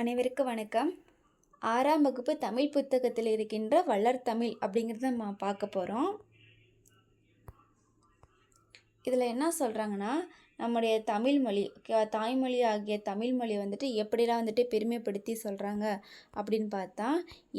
அனைவருக்கும் வணக்கம். ஆறாம் வகுப்பு தமிழ் புத்தகத்தில் இருக்கின்ற வளர் தமிழ் அப்படிங்கிறத நம்ம பார்க்க போகிறோம் இதில் என்ன சொல்கிறாங்கன்னா நம்முடைய தமிழ்மொழி தாய்மொழி ஆகிய தமிழ்மொழி வந்துட்டு எப்படிலாம் வந்துட்டு பெருமைப்படுத்தி சொல்கிறாங்க அப்படின்னு பார்த்தா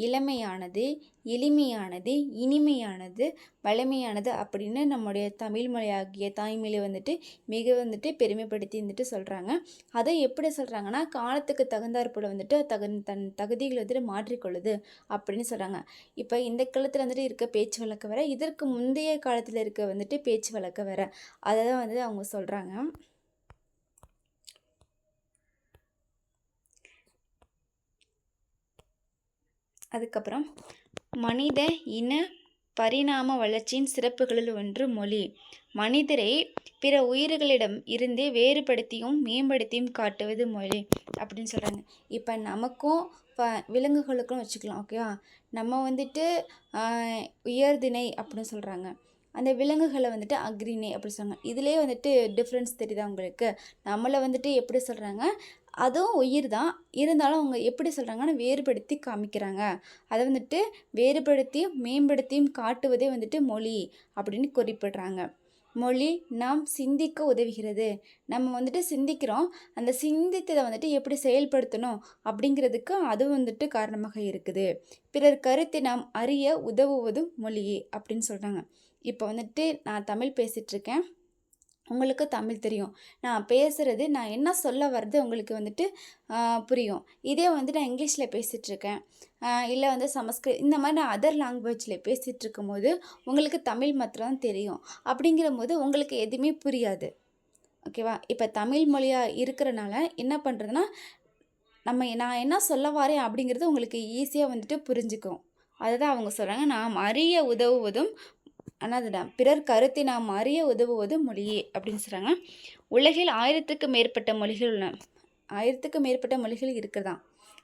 இளமையானது எளிமையானது இனிமையானது வலிமையானது அப்படின்னு நம்முடைய தமிழ்மொழி ஆகிய தாய்மொழி வந்துட்டு மிக வந்துட்டு பெருமைப்படுத்தி வந்துட்டு சொல்கிறாங்க அதை எப்படி சொல்கிறாங்கன்னா காலத்துக்கு தகுந்தாற்போல் வந்துட்டு தகு தன் தகுதிகளை வந்துட்டு மாற்றிக்கொள்ளுது அப்படின்னு சொல்கிறாங்க இப்போ இந்த காலத்தில் வந்துட்டு இருக்க பேச்சு வழக்கு வர இதற்கு முந்தைய காலத்தில் இருக்க வந்துட்டு பேச்சு வழக்கு வர அதை தான் வந்து அவங்க சொல்கிறாங்க அதுக்கப்புறம் மனித இன பரிணாம வளர்ச்சியின் சிறப்புகளில் ஒன்று மொழி. மனிதரை பிற உயிர்களிடம் இருந்து வேறுபடுத்தியும் மேம்படுத்தியும் காட்டுவது மொழி அப்படின்னு சொல்கிறாங்க இப்போ நமக்கும் இப்போ விலங்குகளுக்கும் வச்சுக்கலாம் ஓகேவா நம்ம வந்துட்டு உயர்திணை அப்படின்னு சொல்கிறாங்க அந்த விலங்குகளை வந்துட்டு அக்ரிணை அப்படி சொல்கிறாங்க இதுலேயே வந்துட்டு டிஃப்ரென்ஸ் தெரியுதா உங்களுக்கு? நம்மளை வந்துட்டு எப்படி சொல்கிறாங்க அதுவும் உயிர் தான். இருந்தாலும் அவங்க எப்படி சொல்கிறாங்கன்னா வேறுபடுத்தி காமிக்கிறாங்க. அதை வந்துட்டு வேறுபடுத்தியும் மேம்படுத்தியும் காட்டுவதே வந்துட்டு மொழி அப்படின்னு குறிப்பிடுறாங்க. மொழி நாம் சிந்திக்க உதவுகிறது. நம்ம வந்துட்டு சிந்திக்கிறோம். அந்த சிந்தித்ததை வந்துட்டு எப்படி செயல்படுத்தணும் அப்படிங்கிறதுக்கு அது வந்துட்டு காரணமாக இருக்குது. பிறர் கருத்தை நாம் அறிய உதவுவதும் மொழியே அப்படின்னு சொல்கிறாங்க இப்போ வந்துட்டு நான் தமிழ் பேசிகிட்ருக்கேன் உங்களுக்கு தமிழ் தெரியும். நான் பேசுகிறது நான் என்ன சொல்ல வர்றது உங்களுக்கு வந்துட்டு புரியும். இதே வந்து நான் இங்கிலீஷில் பேசிகிட்ருக்கேன் இல்லை வந்து சமஸ்கிருத் இந்த மாதிரி நான் அதர் லாங்குவேஜில் பேசிகிட்டு இருக்கும்போது உங்களுக்கு தமிழ் மாத்திரம் தெரியும். அப்படிங்கிற போது உங்களுக்கு எதுவுமே புரியாது. ஓகேவா இப்போ தமிழ் மொழியாக இருக்கிறனால என்ன பண்ணுறதுன்னா நம்ம நான் என்ன சொல்ல வரேன் அப்படிங்கிறது உங்களுக்கு ஈஸியாக வந்துட்டு புரிஞ்சுக்கும். அதுதான் அவங்க சொல்கிறாங்க நாம் அறிய உதவுவதும் ஆனால் அதுதான் பிறர் கருத்தை நாம் அறிய உதவுவது மொழியே அப்படின்னு சொல்கிறாங்க உலகில் ஆயிரத்துக்கு மேற்பட்ட மொழிகள் உள்ளன. ஆயிரத்துக்கு மேற்பட்ட மொழிகள் இருக்குதான்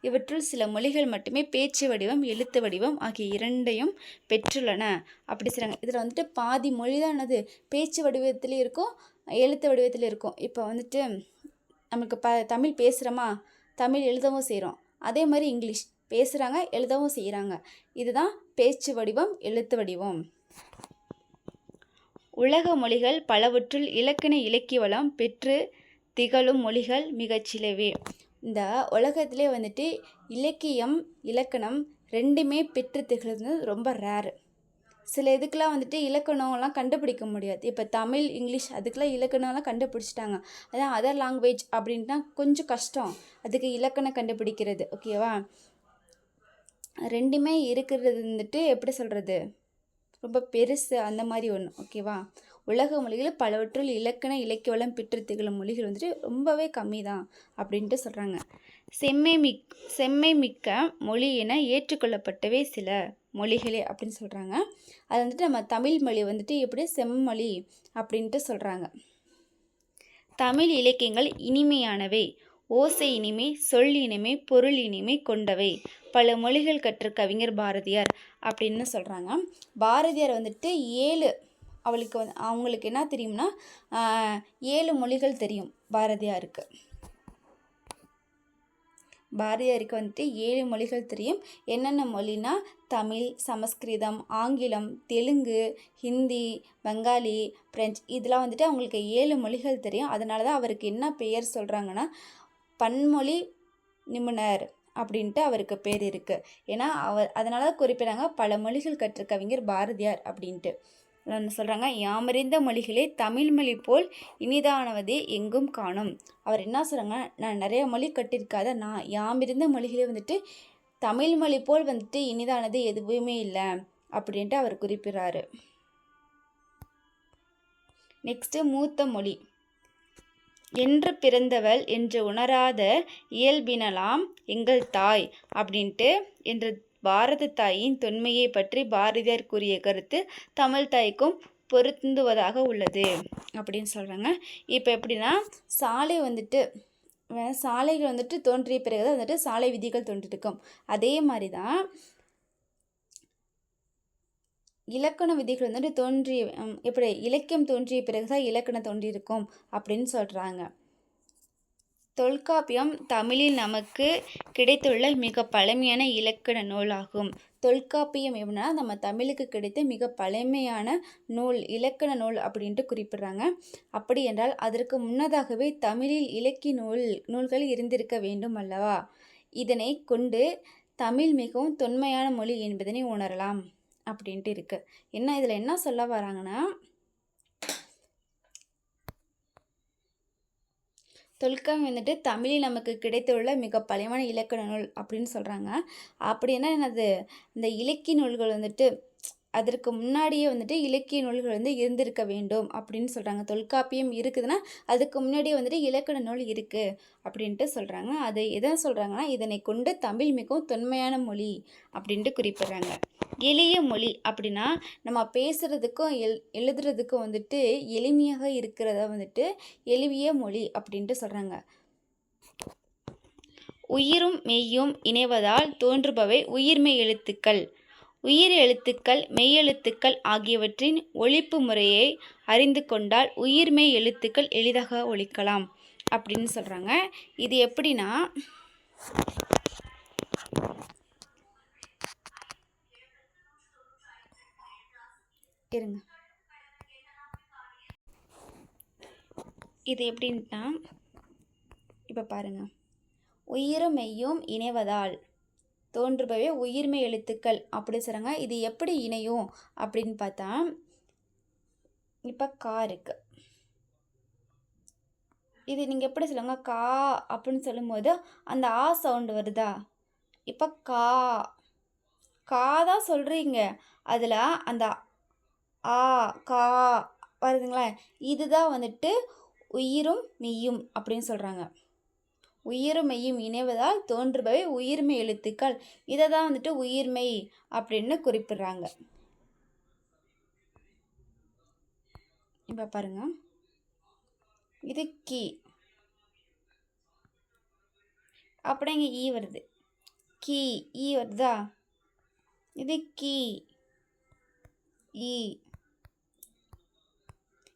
இவற்றுள் சில மொழிகள் மட்டுமே பேச்சு வடிவம் எழுத்து வடிவம் ஆகிய இரண்டையும் பெற்றுள்ளன. அப்படி சொல்கிறாங்க இதில் வந்துட்டு பாதி மொழி தான் என்னது? பேச்சு வடிவத்திலையும் இருக்கும் எழுத்து வடிவத்தில் இருக்கும். இப்போ வந்துட்டு நமக்கு ப தமிழ் பேசுகிறோமா தமிழ் எழுதவும் செய்கிறோம் அதே மாதிரி இங்கிலீஷ் பேசுகிறாங்க எழுதவும் செய்கிறாங்க இதுதான் பேச்சு வடிவம் எழுத்து வடிவம். உலக மொழிகள் பலவற்றுள் இலக்கண இலக்கிய வளம் பெற்று திகழும் மொழிகள் மிகச்சிலவே இந்த உலகத்திலே வந்துட்டு இலக்கியம் இலக்கணம் ரெண்டுமே பெற்று திகழ்றது ரொம்ப ரேரு சில இதுக்கெலாம் வந்துட்டு இலக்கணம்லாம் கண்டுபிடிக்க முடியாது. இப்போ தமிழ் இங்கிலீஷ் அதுக்கெலாம் இலக்கணம்லாம் கண்டுபிடிச்சிட்டாங்க. அதான் அதர் லாங்குவேஜ் அப்படின்ட்டா கொஞ்சம் கஷ்டம். அதுக்கு இலக்கணம் கண்டுபிடிக்கிறது. ஓகேவா ரெண்டுமே இருக்கிறது வந்துட்டு எப்படி சொல்கிறது ரொம்ப பெருசு அந்த மாதிரி ஒன்று ஓகேவா உலக மொழிகள் பலவற்றுள் இலக்கண இலக்கிய வளம் பெற்று திகழும் மொழிகள் வந்துட்டு ரொம்பவே கம்மி தான் அப்படின்ட்டு சொல்கிறாங்க செம்மை மிக் செம்மை மிக்க மொழி என ஏற்றுக்கொள்ளப்பட்டவே சில மொழிகளே அப்படின்னு சொல்கிறாங்க அது வந்துட்டு நம்ம தமிழ் மொழி வந்துட்டு எப்படி செம்மொழி அப்படின்ட்டு சொல்கிறாங்க தமிழ் இலக்கியங்கள் இனிமையானவை ஓசை இனிமை சொல் இனிமை பொருள் இனிமை கொண்டவை. பல மொழிகள் கற்ற கவிஞர் பாரதியார் அப்படின்னு சொல்கிறாங்க பாரதியார் வந்துட்டு ஏழு அவளுக்கு வந்து அவங்களுக்கு என்ன தெரியும்னா ஏழு மொழிகள் தெரியும் பாரதியாருக்கு. பாரதியாருக்கு வந்துட்டு ஏழு மொழிகள் தெரியும். என்னென்ன மொழினா தமிழ் சமஸ்கிருதம் ஆங்கிலம் தெலுங்கு ஹிந்தி பெங்காலி பிரெஞ்சு இதெல்லாம் வந்துட்டு அவங்களுக்கு ஏழு மொழிகள் தெரியும். அதனால தான் அவருக்கு என்ன பெயர் சொல்கிறாங்கன்னா பன்மொழி நிபுணர் அப்படின்ட்டு அவருக்கு பேர் இருக்குது ஏன்னா அவர் அதனால தான் பல மொழிகள் கற்ற கவிஞர் பாரதியார் அப்படின்ட்டு. சொல்கிறாங்க யாமறிந்த மொழிகளே தமிழ் மொழி போல் இனிதானவதே எங்கும் காணும். அவர் என்ன சொல்கிறாங்க நான் நிறைய மொழி கட்டியிருக்காத நான் யாமிருந்த மொழிகளே வந்துட்டு தமிழ் மொழி போல் வந்துட்டு இனிதானது எதுவுமே இல்லை அப்படின்ட்டு அவர் குறிப்பிடுறாரு. நெக்ஸ்ட்டு மூத்த மொழி. என்று பிறந்தவள் என்று உணராத இயல்பினலாம் எங்கள் தாய் அப்படின்ட்டு என்று பாரத தாயின் தொன்மையை பற்றி பாரதியார் கூறிய கருத்து தமிழ் தாய்க்கும் பொருந்துவதாக உள்ளது அப்படின்னு சொல்கிறாங்க இப்போ எப்படின்னா சாலை வந்துட்டு சாலைகள் வந்துட்டு தோன்றிய பிறகு தான் வந்துட்டு சாலை விதிகள் தோன்றிருக்கும். அதே மாதிரி தான் இலக்கண விதிகள் வந்துட்டு தோன்றிய எப்படி இலக்கியம் தோன்றிய பிறகுதான் இலக்கணம் தோன்றியிருக்கும் அப்படின்னு சொல்கிறாங்க தொல்காப்பியம் தமிழில் நமக்கு கிடைத்துள்ள மிக பழமையான இலக்கண நூலாகும். தொல்காப்பியம் எப்படின்னா நம்ம தமிழுக்கு கிடைத்த மிக பழமையான நூல் இலக்கண நூல் அப்படின்ட்டு குறிப்பிடுறாங்க. அப்படி என்றால் அதற்கு முன்னதாகவே தமிழில் இலக்கிய நூல் நூல்கள் இருந்திருக்க வேண்டும் அல்லவா? இதனை கொண்டு தமிழ் மிகவும் தொன்மையான மொழி என்பதனை உணரலாம். அப்படின்ட்டு இருக்குது என்ன இதில் என்ன சொல்ல வராங்கன்னா தொல்காப்பியம் வந்துட்டு தமிழில் நமக்கு கிடைத்துள்ள மிக பழையமான இலக்கண நூல் அப்படின்னு சொல்கிறாங்க அப்படின்னா என்னது? இந்த இலக்கிய நூல்கள் வந்துட்டு அதற்கு முன்னாடியே வந்துட்டு இலக்கிய நூல்கள் வந்து இருந்திருக்க வேண்டும் அப்படின்னு சொல்கிறாங்க தொல்காப்பியம் இருக்குதுன்னா அதுக்கு முன்னாடியே வந்துட்டு இலக்கண நூல் இருக்குது அப்படின்ட்டு சொல்கிறாங்க அதை எதை சொல்கிறாங்கன்னா இதனை கொண்டு தமிழ் மிகவும் தொன்மையான மொழி அப்படின்ட்டு குறிப்பிட்றாங்க. எளிய மொழி அப்படின்னா நம்ம பேசுகிறதுக்கும் எல் எழுதுறதுக்கும் வந்துட்டு எளிமையாக இருக்கிறத வந்துட்டு எளிய மொழி அப்படின்ட்டு சொல்கிறாங்க உயிரும் மெய்யும் இணைவதால் தோன்றுபவை உயிர்மெய் எழுத்துக்கள். உயிர் எழுத்துக்கள் மெய்யெழுத்துக்கள் ஆகியவற்றின் ஒழிப்பு முறையை அறிந்து கொண்டால் உயிர்மெய் எழுத்துக்கள் எளிதாக ஒழிக்கலாம் அப்படின்னு சொல்கிறாங்க இது எப்படின்னா இருங்க. இது எப்படின்னா இப்போ பாருங்கள் உயிரும் மெய்யும் இணைவதால் தோன்றுபவே உயிர்மெய் எழுத்துக்கள். அப்படி சொல்கிறாங்க இது எப்படி இணையும் அப்படின்னு பார்த்தா இப்போ கா இருக்கு. இது நீங்கள் எப்படி சொல்லுங்க கா அப்படின்னு சொல்லும்போது அந்த ஆ சவுண்டு வருதா? இப்போ கா. கா தான் சொல்கிறீங்க அதில் அந்த ஆ கா வருதுங்களா. இதுதான் வந்துட்டு உயிரும் மெய்யும் அப்படின்னு சொல்கிறாங்க உயிர்மையும் மெய்யும் இணைவதால் தோன்றுபவை உயிர்மெய் எழுத்துக்கள். இதை தான் வந்துட்டு உயிர்மை அப்படின்னு குறிப்பிடுறாங்க. இப்போ பாருங்க. இது கி. அப்படியே இங்கே ஈ வருது. கீ ஈ வருதா? இது கீ. ஈ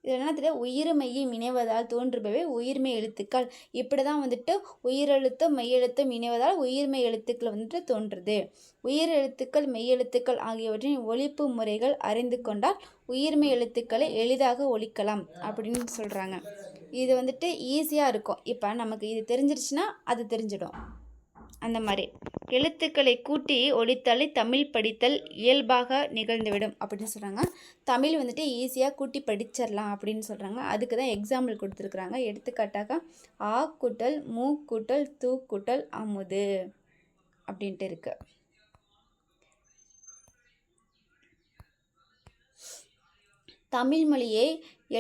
இதில் என்ன தெரியாது? உயிர்மையை இணைவதால் தோன்றுபவை உயிர்மெய் எழுத்துக்கள். இப்படி தான் வந்துட்டு உயிரெழுத்தும் மெய்யெழுத்தும் இணைவதால் உயிர்மெய் எழுத்துக்கள் வந்துட்டு தோன்றுது. உயிர் எழுத்துக்கள் மெய்யெழுத்துக்கள் ஆகியவற்றின் ஒழிப்பு முறைகள் அறிந்து கொண்டால் உயிர்மெய் எழுத்துக்களை எளிதாக ஒழிக்கலாம் அப்படின்னு சொல்கிறாங்க இது வந்துட்டு ஈஸியாக இருக்கும். இப்போ நமக்கு இது தெரிஞ்சிருச்சுன்னா அது தெரிஞ்சிடும். அந்த மாதிரி. எழுத்துக்களை கூட்டி ஒழித்தாலே தமிழ் படித்தல் இயல்பாக நிகழ்ந்துவிடும் அப்படின்னு சொல்கிறாங்க தமிழ் வந்துட்டு ஈஸியாக கூட்டி படிச்சிடலாம் அப்படின்னு சொல்கிறாங்க அதுக்கு தான் எக்ஸாம்பிள் கொடுத்துருக்குறாங்க. எடுத்துக்காட்டாக ஆ கூட்டல் மூ கூட்டல் தூ கூட்டல் அமுது அப்படின்ட்டு இருக்குது தமிழ் மொழியை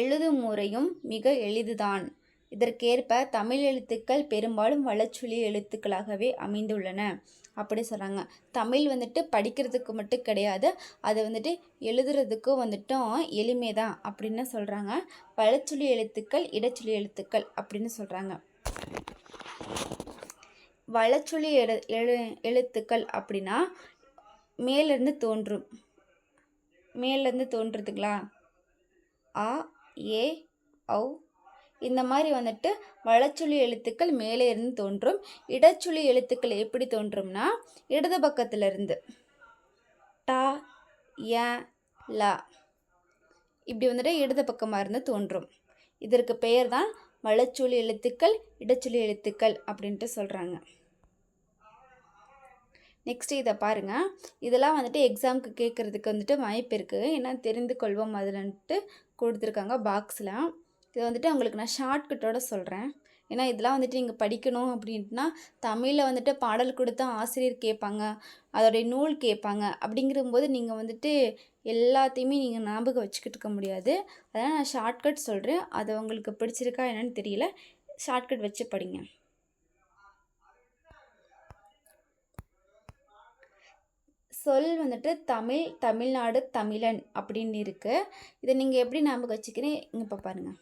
எழுதும் முறையும் மிக எளிதுதான். இதற்கேற்ப தமிழ் எழுத்துக்கள் பெரும்பாலும் வளச்சொலி எழுத்துக்களாகவே அமைந்துள்ளன. அப்படி சொல்கிறாங்க தமிழ் வந்துட்டு படிக்கிறதுக்கு மட்டும் கிடையாது அதை வந்துட்டு எழுதுறதுக்கும் வந்துட்டும் எளிமை தான் அப்படின்னு சொல்கிறாங்க வளச்சொலி எழுத்துக்கள் இடச்சொலி எழுத்துக்கள் அப்படின்னு சொல்கிறாங்க வளச்சொலி எழு எழு எழுத்துக்கள் அப்படின்னா மேலேருந்து தோன்றும். மேலேருந்து தோன்றுறதுங்களா? ஆ ஏ ஔ இந்த மாதிரி வந்துட்டு வளச்சொலி எழுத்துக்கள் மேலே இருந்து தோன்றும். இடச்சொலி எழுத்துக்கள் எப்படி தோன்றும்னா இடது பக்கத்திலிருந்து டா ய லா இப்படி வந்துட்டு இடது பக்கமாக இருந்து தோன்றும். இதற்கு பெயர் தான் வளச்சொலி எழுத்துக்கள் இடச்சொலி எழுத்துக்கள் அப்படின்ட்டு சொல்கிறாங்க நெக்ஸ்ட் இதை பாருங்கள் இதெல்லாம் வந்துட்டு எக்ஸாமுக்கு கேட்குறதுக்கு வந்துட்டு வாய்ப்பு இருக்குது ஏன்னா தெரிந்து கொள்வோம் அதில்ன்ட்டு கொடுத்துருக்காங்க பாக்ஸில் இது வந்துட்டு உங்களுக்கு நான் ஷார்ட்கட்டோட சொல்கிறேன் ஏன்னா இதெல்லாம் வந்துட்டு நீங்கள் படிக்கணும் அப்படின்ட்டுனா தமிழில் வந்துட்டு பாடல் கொடுத்தா ஆசிரியர் கேட்பாங்க அதோடைய நூல் கேட்பாங்க அப்படிங்கிறபோது நீங்கள் வந்துட்டு எல்லாத்தையுமே நீங்கள் ஞாபகம் வச்சுக்கிட்டு இருக்க முடியாது. அதனால் நான் ஷார்ட்கட் சொல்கிறேன் அது உங்களுக்கு பிடிச்சிருக்கா என்னன்னு தெரியல. ஷார்ட்கட் வச்சு படிங்க. சொல் வந்துட்டு தமிழ் தமிழ்நாடு தமிழன் அப்படின்னு இருக்குது இதை நீங்கள் எப்படி ஞாபகம் வச்சுக்கிறேன் இங்கே இப்போ பாருங்கள்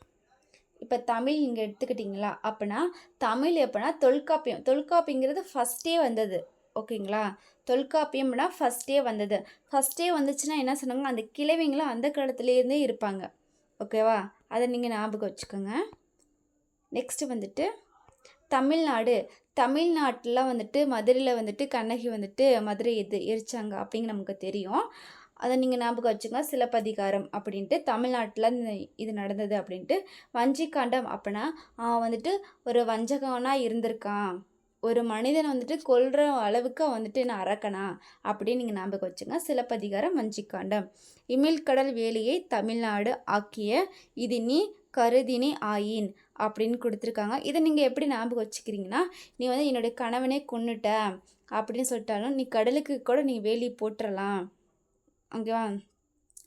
இப்போ தமிழ் இங்கே எடுத்துக்கிட்டிங்களா? அப்படின்னா தமிழ் எப்படின்னா தொல்காப்பியம். தொல்காப்பியங்கிறது ஃபஸ்ட்டே வந்தது. ஓகேங்களா? தொல்காப்பியம்னா ஃபஸ்ட்டே வந்தது. ஃபஸ்ட்டே வந்துச்சுன்னா என்ன சொன்னாங்க? அந்த கிழவிங்களாம் அந்த காலத்துலேருந்தே இருப்பாங்க. ஓகேவா? அதை நீங்கள் ஞாபகம் வச்சுக்கோங்க. நெக்ஸ்ட்டு வந்துட்டு தமிழ்நாடு. தமிழ்நாட்டில் வந்துட்டு மதுரையில் வந்துட்டு கண்ணகி வந்துட்டு மதுரை எது எரிச்சாங்க அப்படிங்க நமக்கு தெரியும். அதை நீங்கள் ஞாபகம் வச்சுங்க சிலப்பதிகாரம் அப்படின்ட்டு தமிழ்நாட்டில் இந்த இது நடந்தது அப்படின்ட்டு. வஞ்சிக்காண்டம் அப்படின்னா அவன் வந்துட்டு ஒரு வஞ்சகனாக இருந்திருக்கான் ஒரு மனிதனை வந்துட்டு கொல்ற அளவுக்கு வந்துட்டு நான் அரக்கனா அப்படின்னு நீங்கள் ஞாபகம் வச்சுங்க சிலப்பதிகாரம் வஞ்சிக்காண்டம். இமிழ்கடல் வேலியை தமிழ்நாடு ஆக்கிய இது நீ கருதினி ஆயின் அப்படின்னு கொடுத்துருக்காங்க. இதை நீங்கள் எப்படி ஞாபகம் வச்சுக்கிறீங்கன்னா நீ வந்து என்னுடைய கணவனே கொன்னுட்ட அப்படின்னு சொல்லிட்டாலும் நீ கடலுக்கு கூட நீ வேலி போட்டுடலாம் ஓகேவா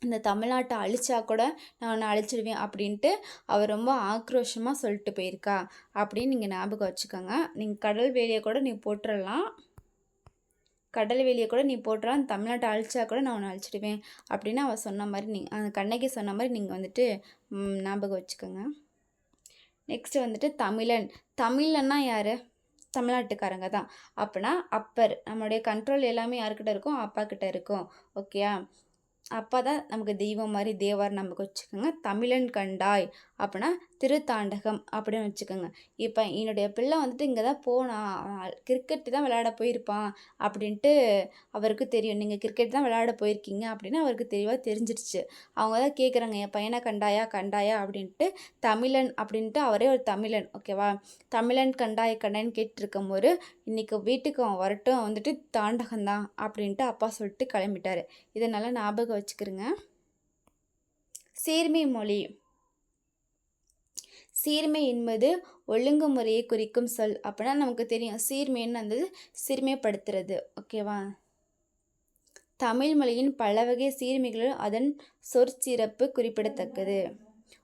இந்த தமிழ்நாட்டை அழிச்சா கூட நான் ஒன்று அழிச்சிடுவேன் அப்படின்ட்டு அவர் ரொம்ப ஆக்ரோஷமாக சொல்லிட்டு போயிருக்கா. அப்படின்னு நீங்கள் ஞாபகம் வச்சுக்கோங்க. நீங்கள் கடல் வேலியை கூட நீ போட்டுடலாம் கடல் வேலியை கூட நீ போட்டுறலாம். தமிழ்நாட்டை அழிச்சா கூட நான் உன்னை அழிச்சிடுவேன் அப்படின்னு அவள் சொன்ன மாதிரி நீ அந்த கண்ணகி சொன்ன மாதிரி நீங்கள் வந்துட்டு ஞாபகம் வச்சுக்கோங்க. நெக்ஸ்ட்டு வந்துட்டு தமிழன். தமிழன்னா யார்? தமிழ்நாட்டுக்காரங்க தான். அப்போனா அப்பர் நம்மளுடைய கண்ட்ரோல் எல்லாமே யார்கிட்ட இருக்கும் அப்பா கிட்ட இருக்கும் ஓகேயா அப்போ தான் நமக்கு தெய்வம் மாதிரி தேவார் நமக்கு வச்சுக்கோங்க. தமிழன் கண்டாய் அப்படின்னா திருத்தாண்டகம் அப்படின்னு வச்சுக்கோங்க. இப்போ என்னுடைய பிள்ளை வந்துட்டு இங்கே தான் போனான் கிரிக்கெட் தான் விளையாட போயிருப்பான் அப்படின்ட்டு அவருக்கு தெரியும். நீங்கள் கிரிக்கெட் தான் விளையாட போயிருக்கீங்க அப்படின்னு அவருக்கு தெளிவாக தெரிஞ்சிருச்சு. அவங்க தான் கேட்குறாங்க என் பையனை கண்டாயா கண்டாயா? அப்படின்ட்டு தமிழன் அப்படின்ட்டு அவரே ஒரு தமிழன் ஓகேவா தமிழன் கண்டாய் கண்டாயின்னு கேட்டிருக்கும் ஒரு இன்னைக்கு வீட்டுக்கு அவன் வரட்டும் வந்துட்டு தாண்டகந்தான் அப்படின்ட்டு அப்பா சொல்லிட்டு கிளம்பிட்டாரு. இதை நல்லா ஞாபகம் வச்சுக்கிறேங்க சீர்மை மொழி. சீர்மை என்பது ஒழுங்குமுறையை குறிக்கும் சொல் அப்படின்னா நமக்கு தெரியும். சீர்மைன்னு அந்த சீர்மைப்படுத்துறது. ஓகேவா தமிழ் மொழியின் பல வகை சீர்மைகளும் அதன் சொற்சிறப்பு குறிப்பிடத்தக்கது.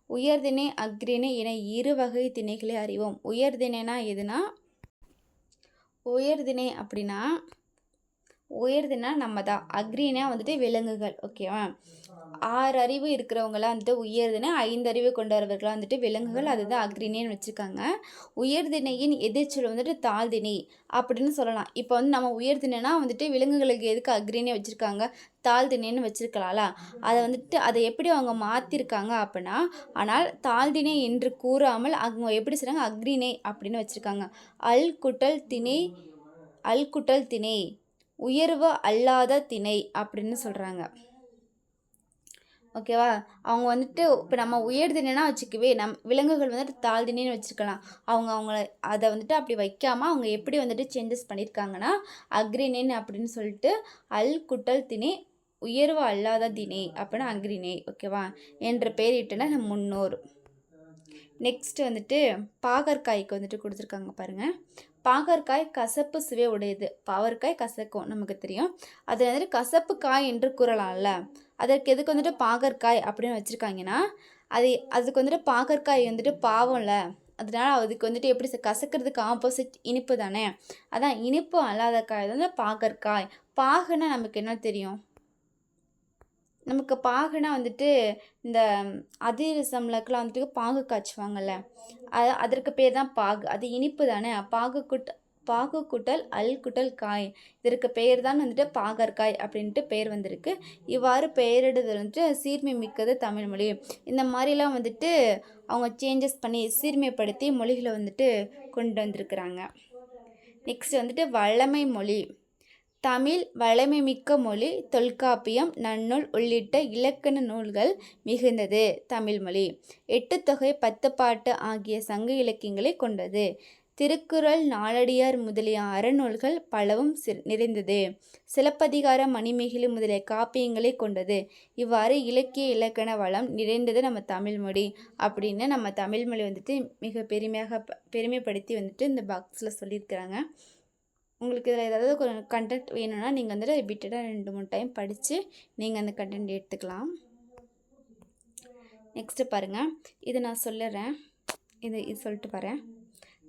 உயர்திணை அக்ரிணை என இரு வகை திணைகளை அறிவோம். உயர்திணைனா எதுனா உயர்திணை அப்படின்னா உயர்தினா நம்ம தான் அக்ரினா வந்துட்டு விலங்குகள் ஓகேவா ஆறு அறிவு இருக்கிறவங்களாம் வந்துட்டு உயர்தினை ஐந்து அறிவு கொண்டவர்களாம் வந்துட்டு விலங்குகள் அதுதான் அக்ரினேன்னு வச்சுருக்காங்க. உயர்திணையின் எதிர்ச்சொல் வந்துட்டு தாழ்திணை அப்படின்னு சொல்லலாம். இப்போ வந்து நம்ம உயர்தினைனா வந்துட்டு விலங்குகளுக்கு எதுக்கு அக்ரினே வச்சுருக்காங்க? தாழ்திணைன்னு வச்சுருக்கலாம்ல. அதை வந்துட்டு அதை எப்படி அவங்க மாற்றிருக்காங்க அப்படின்னா ஆனால் தாழ்திணை என்று கூறாமல் அவங்க எப்படி சொல்கிறாங்க அக்ரிணை அப்படின்னு வச்சுருக்காங்க. அல் குட்டல் திணை அல் குட்டல் திணை உயர்வு அல்லாத திணை அப்படின்னு சொல்கிறாங்க ஓகேவா? அவங்க வந்துட்டு இப்போ நம்ம உயர்தினா வச்சுக்கவே நம் விலங்குகள் வந்துட்டு தாழ்தினு வச்சுருக்கலாம். அவங்க அவங்கள அதை வந்துட்டு அப்படி வைக்காமல் அவங்க எப்படி வந்துட்டு சேஞ்சஸ் பண்ணியிருக்காங்கன்னா அக்ரினேன் அப்படின்னு சொல்லிட்டு அல் குட்டல் திணை உயர்வு அல்லாத திணை அப்படின்னா அக்ரிணை ஓகேவா? என்ற பெயரிட்டன நம் முன்னோர். நெக்ஸ்ட் வந்துட்டு பாகற்காய்க்கு வந்துட்டு கொடுத்துருக்காங்க பாருங்கள் பாகற்காய் கசப்பு சுவை உடையது பாவற்காய் கசக்கும் நமக்கு தெரியும். அது வந்துட்டு கசப்பு காய் என்று கூறலாம்ல. அதற்கு எதுக்கு வந்துட்டு பாகற்காய் அப்படின்னு வச்சுருக்காங்கன்னா அது அதுக்கு வந்துட்டு பாகற்காய் வந்துட்டு பாவம்ல. அதனால் அதுக்கு வந்துட்டு எப்படி கசக்கிறதுக்கு ஆப்போசிட் இனிப்பு தானே? அதான் இனிப்பு அல்லாத காய் வந்து பாகற்காய். பாகுன்னா நமக்கு என்ன தெரியும்? நமக்கு பாகுனா வந்துட்டு இந்த அதிரசம்லக்கெலாம் வந்துட்டு பாகு காய்ச்சுவாங்கல்ல. அது அதற்கு பேர் தான் பாகு. அது இனிப்பு தானே? பாகு குட் பாகு குட்டல் அல் குட்டல் காய். இதற்கு பெயர் தான் வந்துட்டு பாகற்காய் அப்படின்ட்டு பெயர் வந்திருக்கு. இவ்வாறு பெயரிடுதல் வந்துட்டு சீர்மை மிக்கது தமிழ்மொழி இந்த மாதிரிலாம் வந்துட்டு அவங்க சேஞ்சஸ் பண்ணி சீர்மைப்படுத்தி மொழிகளை வந்துட்டு கொண்டு வந்திருக்கிறாங்க. நெக்ஸ்ட் வந்துட்டு வழமை மொழி. தமிழ் வளமைமிக்க மொழி தொல்காப்பியம் நன்னூல் உள்ளிட்ட இலக்கண நூல்கள் மிகுந்தது தமிழ்மொழி எட்டு தொகை பத்து பாட்டு ஆகிய சங்க இலக்கியங்களை கொண்டது. திருக்குறள் நாலடியார் முதலிய அறநூல்கள் பலவும் நிறைந்தது. சிலப்பதிகாரம் மணிமேகலை முதலிய காப்பியங்களை கொண்டது. இவ்வாறு இலக்கிய இலக்கண வளம் நிறைந்தது நம்ம தமிழ்மொழி அப்படின்னு நம்ம தமிழ்மொழி வந்துட்டு மிக பெருமையாக ப- பெருமைப்படுத்தி வந்துட்டு இந்த பாக்ஸில் சொல்லியிருக்கிறாங்க. உங்களுக்கு இதில் ஏதாவது ஒரு கண்டென்ட் வேணும்னா நீங்கள் வந்துட்டு ரிப்பீட்டடாக ரெண்டு மூணு டைம் படித்து நீங்கள் அந்த கண்டென்ட் எடுத்துக்கலாம். நெக்ஸ்ட்டு பாருங்கள் இதை நான் சொல்லிடுறேன். இது இது சொல்லிட்டு வரேன்.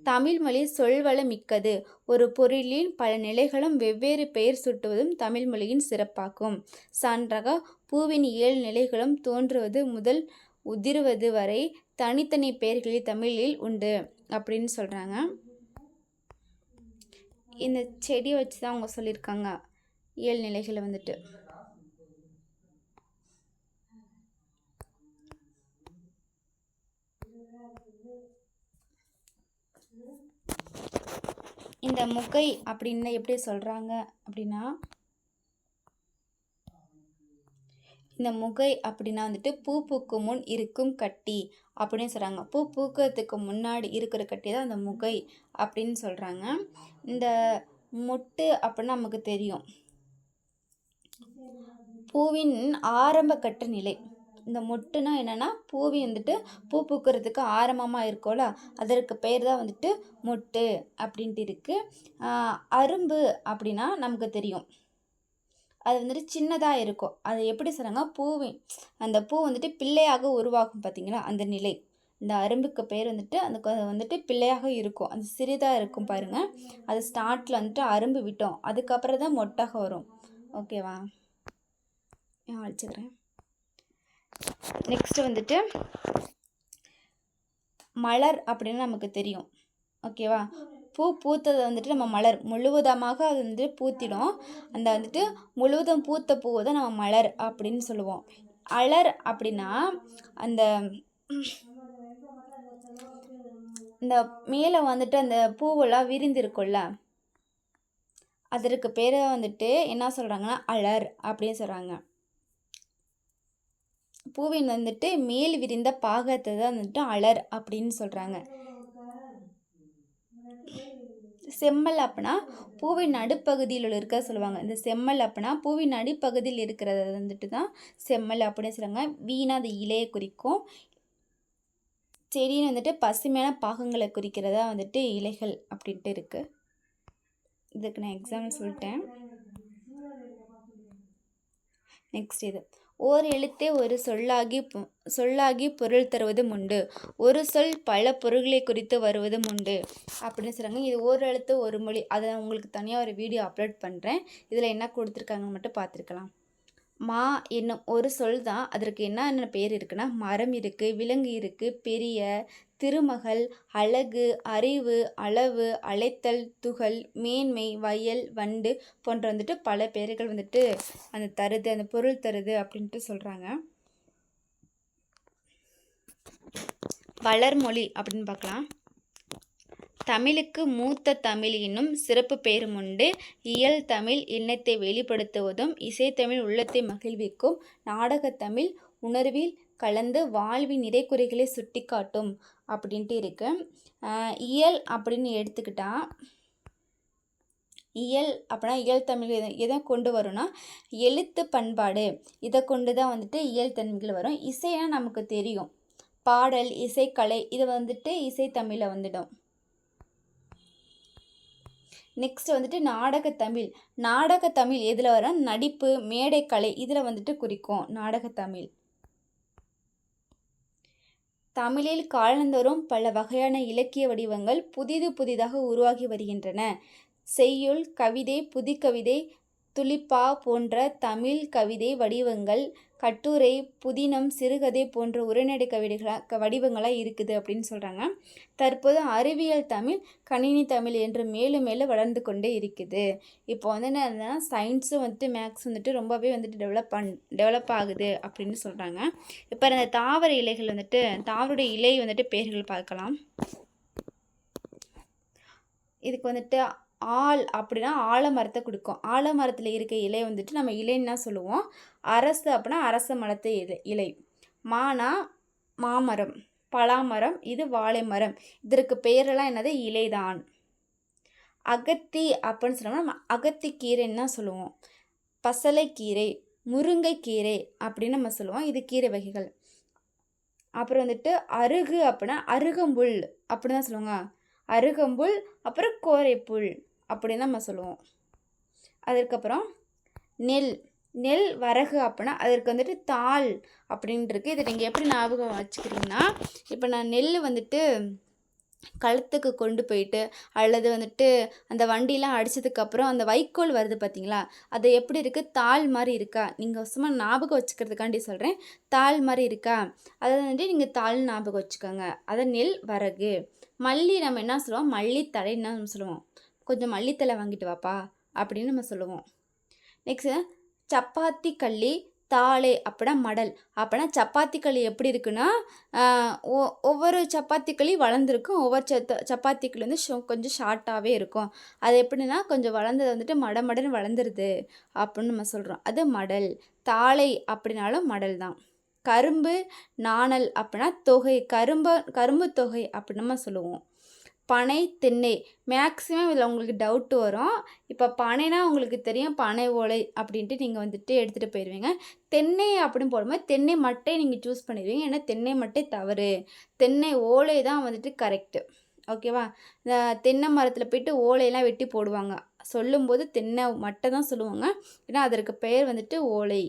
தமிழ்மொழி சொல்வள மிக்கது ஒரு பொருளின் பல நிலைகளும் வெவ்வேறு பெயர் சுட்டுவதும் தமிழ்மொழியின் சிறப்பாகும். சான்றாக பூவின் ஏழு நிலைகளும் தோன்றுவது முதல் உதிர்வது வரை தனித்தனி பெயர்களில் தமிழில் உண்டு அப்படின்னு சொல்கிறாங்க இந்த செடியை வச்சு தான் அவங்க சொல்லியிருக்காங்க. ஏழு நிலைகளை வந்துட்டு. இந்த முகை அப்படின்னு எப்படி சொல்கிறாங்க அப்படின்னா இந்த முகை அப்படின்னா வந்துட்டு பூ பூக்கும் முன் இருக்கும் கட்டி அப்படின்னு சொல்கிறாங்க பூ பூக்கிறதுக்கு முன்னாடி இருக்கிற கட்டி தான் அந்த முகை அப்படின்னு சொல்கிறாங்க இந்த மொட்டு அப்படின்னா நமக்கு தெரியும். பூவின் ஆரம்ப கட்ட நிலை. இந்த மொட்டுனா என்னென்னா பூவி வந்துட்டு பூ பூக்கிறதுக்கு ஆரம்பமாக இருக்கும்ல. அதற்கு பெயர் தான் வந்துட்டு மொட்டு அப்படின்ட்டு இருக்குது அரும்பு அப்படின்னா நமக்கு தெரியும். அது வந்துட்டு சின்னதாக இருக்கும். அது எப்படி சொல்கிறாங்க பூவின் அந்த பூ வந்துட்டு பிள்ளையாக உருவாகும் பார்த்தீங்களா அந்த நிலை. இந்த அரும்புக்கு பேர் வந்துட்டு அந்த வந்துட்டு பிள்ளையாக இருக்கும். அது சிறிதாக இருக்கும் பாருங்கள் அது ஸ்டார்ட்டில் வந்துட்டு அரும்பு விட்டோம். அதுக்கப்புறம் தான் மொட்டாக வரும். ஓகேவா? நான் அழிச்சுக்கிறேன். நெக்ஸ்ட்டு வந்துட்டு மலர் அப்படின்னு நமக்கு தெரியும். ஓகேவா பூ பூத்ததை வந்துட்டு நம்ம மலர் முழுவதமாக அது வந்து பூத்திடும். அந்த வந்துட்டு முழுவதும் பூத்த பூவை தான் நம்ம மலர் அப்படின்னு சொல்லுவோம். அலர் அப்படின்னா அந்த இந்த மேலே வந்துட்டு அந்த பூவெல்லாம் விரிந்திருக்கும்ல? அதற்கு பேரை வந்துட்டு என்ன சொல்கிறாங்கன்னா அலர் அப்படின்னு சொல்கிறாங்க பூவின் வந்துட்டு மேல் விரிந்த பாகத்தை தான் வந்துட்டு அலர் அப்படின்னு சொல்கிறாங்க செம்மல் அப்படின்னா பூவின் நடுப்பகுதியில் இருக்க சொல்லுவாங்க. இந்த செம்மல் அப்படின்னா பூவின் அடிப்பகுதியில் இருக்கிறத வந்துட்டு தான் செம்மல் அப்படின்னு சொல்லுவாங்க வீணாக அது இலையை குறிக்கும். செடின்னு வந்துட்டு பசுமையான பாகங்களை குறிக்கிறதா வந்துட்டு இலைகள் அப்படின்ட்டு இருக்குது இதுக்கு நான் எக்ஸாம்பிள் சொல்லிட்டேன். நெக்ஸ்ட் இது. ஓர் எழுத்தே ஒரு சொல்லாகி சொல்லாகி பொருள் தருவதும் உண்டு. ஒரு சொல் பல பொருள்களை குறித்து வருவதும் உண்டு. அப்படின்னு சொல்கிறாங்க இது ஒரு எழுத்து ஒரு மொழி. அதை நான் உங்களுக்கு தனியாக ஒரு வீடியோ அப்லோட் பண்ணுறேன் இதில் என்ன கொடுத்துருக்காங்கன்னு மட்டும் பார்த்துருக்கலாம். மா என்னும் ஒரு சொல் தான் அதற்கு என்னென்ன பேர் இருக்குன்னா? மரம் இருக்குது விலங்கு இருக்குது பெரிய திருமகள் அழகு அறிவு அளவு அழைத்தல் துகள் மேன்மை வயல் வண்டு போன்ற வந்துட்டு பல பேர்கள் வந்துட்டு அந்த தருது அந்த பொருள் தருது அப்படின்ட்டு சொல்கிறாங்க வளர்மொழி அப்படின்னு பார்க்கலாம். தமிழுக்கு மூத்த தமிழ் என்னும் சிறப்பு பெயரும் உண்டு. இயல் தமிழ் எண்ணத்தை வெளிப்படுத்துவதும் இசைத்தமிழ் உள்ளத்தை மகிழ்விக்கும். நாடகத்தமிழ் உணர்வில் கலந்து வாழ்வின் நிறைக்குறைகளை சுட்டிக்காட்டும் அப்படின்ட்டு இருக்குது இயல் அப்படின்னு எடுத்துக்கிட்டால் இயல் அப்படின்னா இயல் தமிழ் எதை எதை கொண்டு வரும்னா எழுத்து பண்பாடு. இதை கொண்டு தான் வந்துட்டு இயல் தமிழ்கள் வரும். இசைனா நமக்கு தெரியும். பாடல் இசைக்கலை இது வந்துட்டு இசைத்தமிழில் வந்துடும். நெக்ஸ்ட் வந்துட்டு நாடகத்தமிழ் நாடகத்தமிழ் எதில் வரும்? நடிப்பு மேடைக்கலை இதில் வந்துட்டு குறிக்கும். நாடகத்தமிழ் தமிழில் காலந்தோறும் பல வகையான இலக்கிய வடிவங்கள் புதிது புதிதாக உருவாகி வருகின்றன. செய்யுள் கவிதை புதுக்கவிதை துளிப்பா போன்ற தமிழ் கவிதை வடிவங்கள் கட்டுரை புதினம் சிறுகதை போன்ற உரைநடை கவிதைகளாக வடிவங்களாக இருக்குது அப்படின்னு சொல்கிறாங்க தற்போது அறிவியல் தமிழ் கணினி தமிழ் என்று மேலும் மேலும் வளர்ந்து கொண்டே இருக்குது. இப்போ வந்து என்னன்னா சயின்ஸும் வந்துட்டு மேக்ஸ் வந்துட்டு ரொம்பவே வந்துட்டு டெவலப் பண் டெவலப் ஆகுது அப்படின்னு சொல்கிறாங்க இப்போ இந்த தாவர இலைகள் வந்துட்டு தாவருடைய இலை வந்துட்டு பெயர்கள் பார்க்கலாம். இதுக்கு வந்துட்டு ஆள் அப்படின்னா ஆலமரத்தை கொடுக்கும். ஆலமரத்தில் இருக்க இலை வந்துட்டு நம்ம இலைன்னா சொல்லுவோம். அரசு அப்படின்னா அரச மரத்து இலை இலை. மானா மாமரம் பலாமரம் இது வாழை மரம் இதற்கு பெயரெல்லாம் என்னது? இலைதான். அகத்தி அப்படின்னு சொன்னோம்னா நம்ம அகத்திக்கீரைன்னு தான் சொல்லுவோம். பசலைக்கீரை முருங்கைக்கீரை அப்படின்னு நம்ம சொல்லுவோம். இது கீரை வகைகள். அப்புறம் வந்துட்டு அருகு அப்படின்னா அருகம்புல் அப்படின்னு தான் சொல்லுவாங்க. அருகம்புல் அப்புறம் கோரைப்புல். அப்படின்னு நம்ம சொல்லுவோம். அதுக்கப்புறம் நெல். நெல் வரகு அப்படின்னா அதற்கு வந்துட்டு தாள் அப்படின்ட்டு இருக்குது இதை நீங்கள் எப்படி ஞாபகம் வச்சுக்கிறீங்கன்னா இப்போ நான் நெல் வந்துட்டு களத்துக்கு கொண்டு போயிட்டு அல்லது வந்துட்டு அந்த வண்டிலாம் அடித்ததுக்கப்புறம் அந்த வைக்கோல் வருது பார்த்தீங்களா அது எப்படி இருக்குது தாள் மாதிரி இருக்கா? நீங்கள் சும்மா ஞாபகம் வச்சுக்கிறதுக்காண்டி சொல்கிறேன் தாள் மாதிரி இருக்கா? அதை வந்துட்டு நீங்கள் தாள் ஞாபகம் வச்சுக்கோங்க. அதை நெல் வரகு. மல்லி நம்ம என்ன சொல்லுவோம்? மல்லி தலைன்னு நம்ம சொல்லுவோம்? கொஞ்சம் மல்லித்தழை வாங்கிட்டு வாப்பா அப்படின்னு நம்ம சொல்லுவோம். நெக்ஸ்ட்டு சப்பாத்தி கள்ளி தாளே அப்படின்னா மடல். அப்படின்னா சப்பாத்திக்களி எப்படி இருக்குன்னா ஒ- ஒவ்வொரு சப்பாத்திக்களி வளர்ந்துருக்கும். ஒவ்வொரு சத்த சப்பாத்திக்களி வந்து ஷோ- கொஞ்சம் ஷார்ட்டாகவே இருக்கும். அது எப்படின்னா கொஞ்சம் வளர்ந்தது வந்துட்டு மட மடன்னு வளர்ந்துருது அப்படின்னு நம்ம சொல்கிறோம் அது மடல். தாளை அப்படின்னாலும் மடல் தான். கரும்பு நாணல் அப்படின்னா தொகை. கரும்பு கரும்பு தொகை அப்படின்னு நம்ம சொல்லுவோம். பனை தென்னை மேக்ஸிமம் இதில் உங்களுக்கு டவுட் வரும். இப்போ பனைனா உங்களுக்கு தெரியும் பனை ஓலை அப்படின்ட்டு நீங்கள் வந்துட்டு எடுத்துகிட்டு போயிடுவீங்க தென்னை அப்படின்னு போடும்போது தென்னை மட்டை நீங்கள் சூஸ் பண்ணிடுவீங்க. ஏன்னா தென்னை மட்டை தவறு. தென்னை ஓலை தான் வந்துட்டு கரெக்டு ஓகேவா இந்த தென்னை மரத்தில் போயிட்டு ஓலையெல்லாம் வெட்டி போடுவாங்க. சொல்லும்போது தென்னை மட்டை தான் சொல்லுவாங்க. ஏன்னா அதற்கு பெயர் வந்துட்டு ஓலை.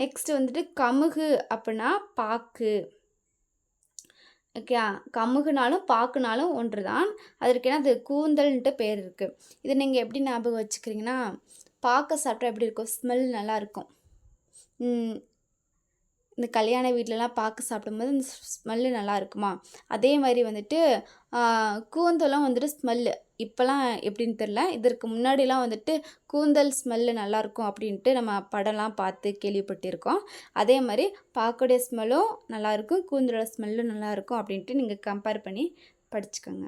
நெக்ஸ்ட் வந்துட்டு கமுகு அப்படின்னா பாக்கு. ஓகே கமுகுனாலும் பாக்குனாலும் ஒன்று தான் அதற்கு என்ன அது கூந்தல்ன்ட்டு பேர் இருக்குது இது நீங்கள் எப்படி ஞாபகம் வச்சுக்கிறீங்கன்னா பார்க்க சாப்பிட்டா எப்படி இருக்கும்? ஸ்மெல் நல்லாயிருக்கும் இந்த கல்யாண வீட்டிலலாம் பார்க்க சாப்பிடும்போது இந்த ஸ்மெல்லு நல்லா இருக்குமா அதே மாதிரி வந்துட்டு கூந்தலும் வந்துட்டு ஸ்மெல்லு. இப்போலாம் எப்படின்னு தெரில. இதற்கு முன்னாடிலாம் வந்துட்டு கூந்தல் ஸ்மெல்லு நல்லாயிருக்கும் அப்படின்ட்டு நம்ம படம்லாம் பார்த்து கேள்விப்பட்டிருக்கோம். அதே மாதிரி பாக்குடைய ஸ்மெல்லும் நல்லாயிருக்கும் கூந்தலோட ஸ்மெல்லும் நல்லாயிருக்கும் அப்படின்ட்டு நீங்கள் கம்பேர் பண்ணி படிச்சுக்கோங்க.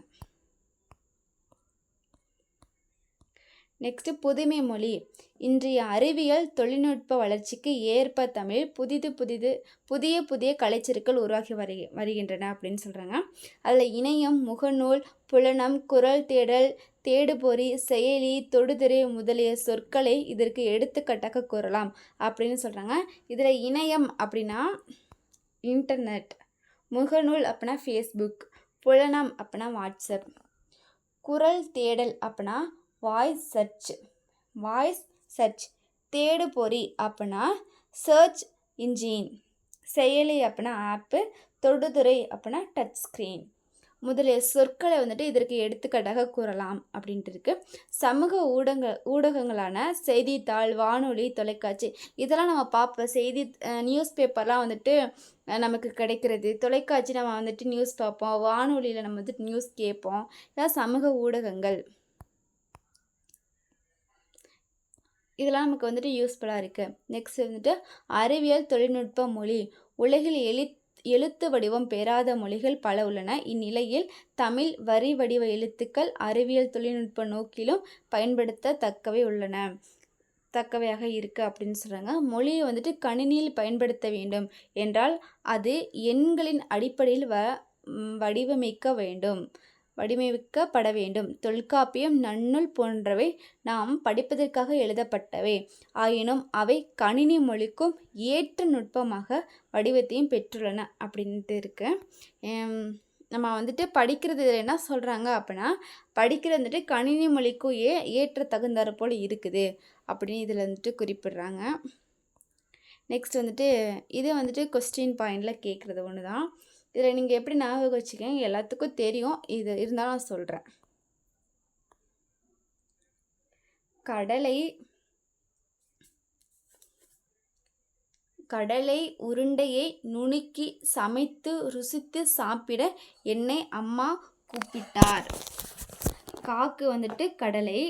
நெக்ஸ்ட்டு புதுமை மொழி. இன்றைய அறிவியல் தொழில்நுட்ப வளர்ச்சிக்கு ஏற்ப தமிழ் புதிது புதிது புதிய புதிய கலைச்சொற்கள் உருவாகி வரு வருகின்றன அப்படின்னு சொல்கிறாங்க அதில் இணையம் முகநூல் புலனம் குரல் தேடல் தேடுபொறி செயலி தொடுதிரை முதலிய சொற்களை இதற்கு எடுத்துக்கட்டாக கூறலாம் அப்படின்னு சொல்கிறாங்க இதில் இணையம் அப்படின்னா இன்டர்நெட் முகநூல் அப்படின்னா ஃபேஸ்புக் புலனம் அப்படின்னா வாட்ஸ்அப் குரல் தேடல் அப்படின்னா வாய்ஸ் சர்ச். Voice search. தேடு பொறி அப்படின்னா சர்ச் இன்ஜின். செயலி அப்படின்னா ஆப்பு. தொடுதுறை அப்படின்னா டச் ஸ்க்ரீன். முதலிய சொற்களை வந்துட்டு இதற்கு எடுத்துக்காட்டாக கூறலாம் அப்படின்ட்டு இருக்கு. சமூக ஊடக ஊடகங்களான செய்தித்தாள் வானொலி தொலைக்காட்சி இதெல்லாம் நம்ம பார்ப்போம் செய்தி நியூஸ் பேப்பர்லாம் வந்துட்டு நமக்கு கிடைக்கிறது. தொலைக்காட்சி நம்ம வந்துட்டு நியூஸ் பார்ப்போம் வானொலியில் நம்ம வந்துட்டு நியூஸ் கேட்போம். இதெல்லாம் சமூக ஊடகங்கள். இதெல்லாம் நமக்கு வந்துட்டு யூஸ்ஃபுல்லாக இருக்குது நெக்ஸ்ட் வந்துட்டு அறிவியல் தொழில்நுட்ப மொழி. உலகில் எழு எழுத்து வடிவம் பெறாத மொழிகள் பல உள்ளன. இந்நிலையில் தமிழ் வரி வடிவ எழுத்துக்கள் அறிவியல் தொழில்நுட்ப நோக்கிலும் பயன்படுத்தத்தக்கவை உள்ளன. தக்கவையாக இருக்குது அப்படின்னு சொல்கிறாங்க மொழியை வந்துட்டு கணினியில் பயன்படுத்த வேண்டும். என்றால் அது எண்களின் அடிப்படையில் வ வடிவமைக்க வேண்டும். வடிவமைக்கப்பட வேண்டும். தொல்காப்பியம் நன்னூல் போன்றவை நாம் படிப்பதற்காக எழுதப்பட்டவை. ஆயினும் அவை கணினி மொழிக்கும் ஏற்ற நுட்பமாக வடிவத்தையும் பெற்றுள்ளன அப்படின்ட்டு இருக்கு. நம்ம வந்துட்டு படிக்கிறது என்ன சொல்கிறாங்க அப்படின்னா படிக்கிறது வந்துட்டு கணினி மொழிக்கும் ஏ ஏற்ற தகுந்தாறு போல் இருக்குது அப்படின்னு இதில் வந்துட்டு குறிப்பிடுறாங்க. நெக்ஸ்ட் வந்துட்டு இது வந்துட்டு கொஸ்டின் பாயிண்டில் கேட்குறது ஒன்று தான் இதில் நீங்கள் எப்படி ஞாபகம் வச்சுக்கீங்க எல்லாத்துக்கும் தெரியும். இது இருந்தாலும் நான் சொல்கிறேன் கடலை கடலை உருண்டையை நுணுக்கி சமைத்து ருசித்து சாப்பிட என்னை அம்மா கூப்பிட்டார். காக்கு வந்துட்டு கடலை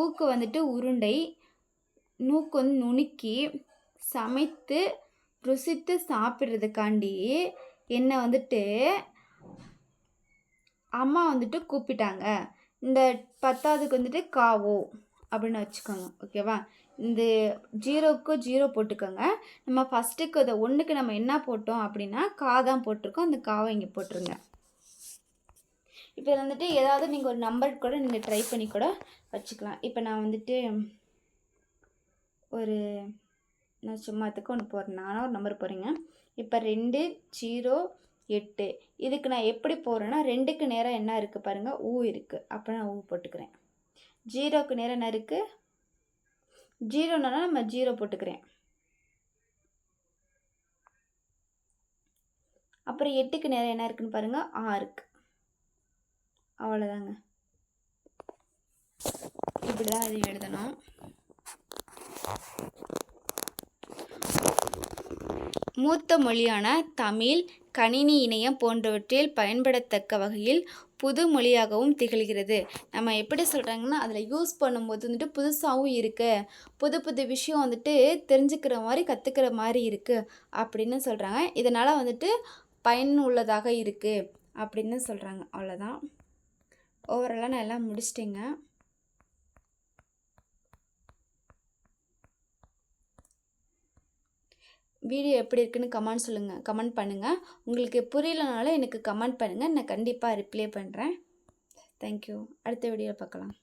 ஊக்கு வந்துட்டு உருண்டை நூக்கு வந்து நுணுக்கி சமைத்து ருசித்து சாப்பிட்றதுக்காண்டி என்னை வந்துட்டு அம்மா வந்துட்டு கூப்பிட்டாங்க. இந்த பத்தாவதுக்கு வந்துட்டு காவோ அப்படின்னு வச்சுக்கோங்க ஓகேவா? இந்த ஜீரோவுக்கு ஜீரோ போட்டுக்கோங்க. நம்ம ஃபஸ்ட்டுக்கு அதை ஒன்றுக்கு நம்ம என்ன போட்டோம் அப்படின்னா கா தான் போட்டிருக்கோம். அந்த காவை இங்கே போட்டுருங்க. இப்போ இதில் வந்துட்டு ஏதாவது நீங்கள் ஒரு நம்பர் கூட நீங்கள் ட்ரை பண்ணி கூட வச்சுக்கலாம். இப்போ நான் வந்துட்டு ஒரு நான் சும்மாத்துக்கு ஒன்று போடுறேன். நானும் ஒரு நம்பர் போகிறேங்க இப்போ ரெண்டு ஜீரோ எட்டு. இதுக்கு நான் எப்படி போகிறேன்னா ரெண்டுக்கு நேரம் என்ன இருக்குது பாருங்கள் ஊ இருக்குது அப்போ நான் ஊ போட்டுக்கிறேன். ஜீரோக்கு நேரம் என்ன இருக்குது ஜீரோனா நம்ம ஜீரோ போட்டுக்கிறேன். அப்புறம் எட்டுக்கு நேரம் என்ன இருக்குன்னு பாருங்கள் ஆ இருக்கு. அவ்வளோதாங்க இப்படி தான் இது எழுதணும். மூத்த மொழியான தமிழ் கணினி இணையம் போன்றவற்றில் பயன்படத்தக்க வகையில் புது மொழியாகவும் திகழ்கிறது. நம்ம எப்படி சொல்கிறாங்கன்னா அதில் யூஸ் பண்ணும்போது வந்துட்டு புதுசாகவும் இருக்குது புது புது விஷயம் வந்துட்டு தெரிஞ்சுக்கிற மாதிரி கற்றுக்கிற மாதிரி இருக்குது அப்படின்னு சொல்கிறாங்க இதனால் வந்துட்டு பயனுள்ளதாக இருக்குது அப்படின்னு சொல்கிறாங்க அவ்வளோதான் ஓவராலாக நான் எல்லாம் முடிச்சிட்டேங்க. வீடியோ எப்படி இருக்குன்னு கமெண்ட் சொல்லுங்கள் கமெண்ட் பண்ணுங்கள் உங்களுக்கு புரியலனாலும் எனக்கு கமெண்ட் பண்ணுங்கள் நான் கண்டிப்பாக ரிப்ளை பண்ணுறேன் தேங்க்யூ அடுத்த வீடியோவில் பார்க்கலாம்.